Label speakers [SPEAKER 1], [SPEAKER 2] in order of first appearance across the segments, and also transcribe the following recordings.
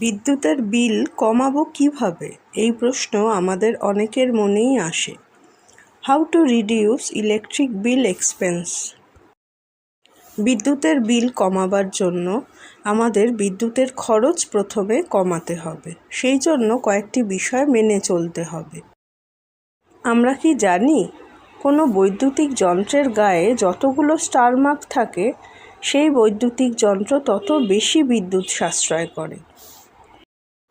[SPEAKER 1] বিদ্যুতের বিল কমাবো কীভাবে? এই প্রশ্ন আমাদের অনেকের মনেই আসে। How to reduce electric bill expense বিদ্যুতের বিল কমাবার জন্য আমাদের বিদ্যুতের খরচ প্রথমে কমাতে হবে। সেই জন্য কয়েকটি বিষয় মেনে চলতে হবে। আমরা কি জানি? কোনো বৈদ্যুতিক যন্ত্রের গায়ে যতগুলো স্টার মার্ক থাকে, সেই বৈদ্যুতিক যন্ত্র তত বেশি বিদ্যুৎ সাশ্রয় করে।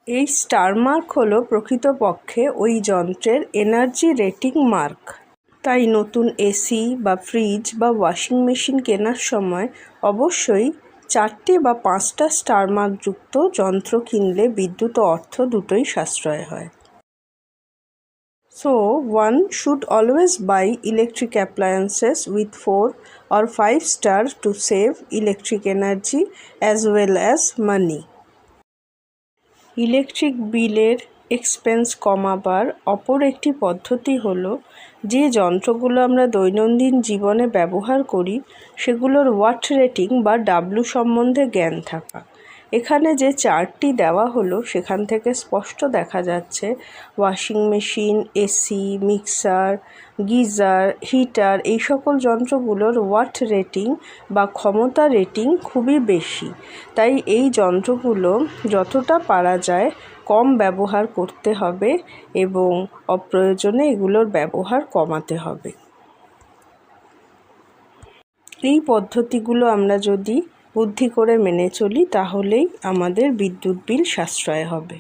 [SPEAKER 1] এই স্টার মার্ক হলো প্রকৃতপক্ষে ওই যন্ত্রের এনার্জি রেটিং মার্ক। তাই নতুন এসি বা ফ্রিজ বা ওয়াশিং মেশিন কেনার সময় অবশ্যই চারটে বা পাঁচটা স্টার মার্কযুক্ত যন্ত্র কিনলে বিদ্যুৎ অর্থ দুটোই সাশ্রয় হয়। So one should always buy electric appliances with four or five star to save electric energy as well as money electric বিলের এক্সপেন্স কমাবার অপর একটি পদ্ধতি হলো যে যন্ত্রগুলো আমরা দৈনন্দিন জীবনে ব্যবহার করি, সেগুলোর ওয়াট রেটিং বা ডাব্লু সম্বন্ধে জ্ঞান থাকা। এখানে যে চার্টটি দেওয়া হলো, সেখান থেকে স্পষ্ট দেখা যাচ্ছে washing machine, AC, mixer, geyser, heater, এই সকল যন্ত্রগুলোর ওয়াট রেটিং বা ক্ষমতা রেটিং খুবই বেশি। তাই এই যন্ত্রগুলো যতটা পারা যায় কম ব্যবহার করতে হবে এবং অপ্রয়োজনে এগুলোর ব্যবহার কমাতে হবে। এই পদ্ধতিগুলো আমরা যদি বুদ্ধি করে মেনে চলি তাহলেই আমাদের বিদ্যুৎ বিল সাশ্রয় হবে।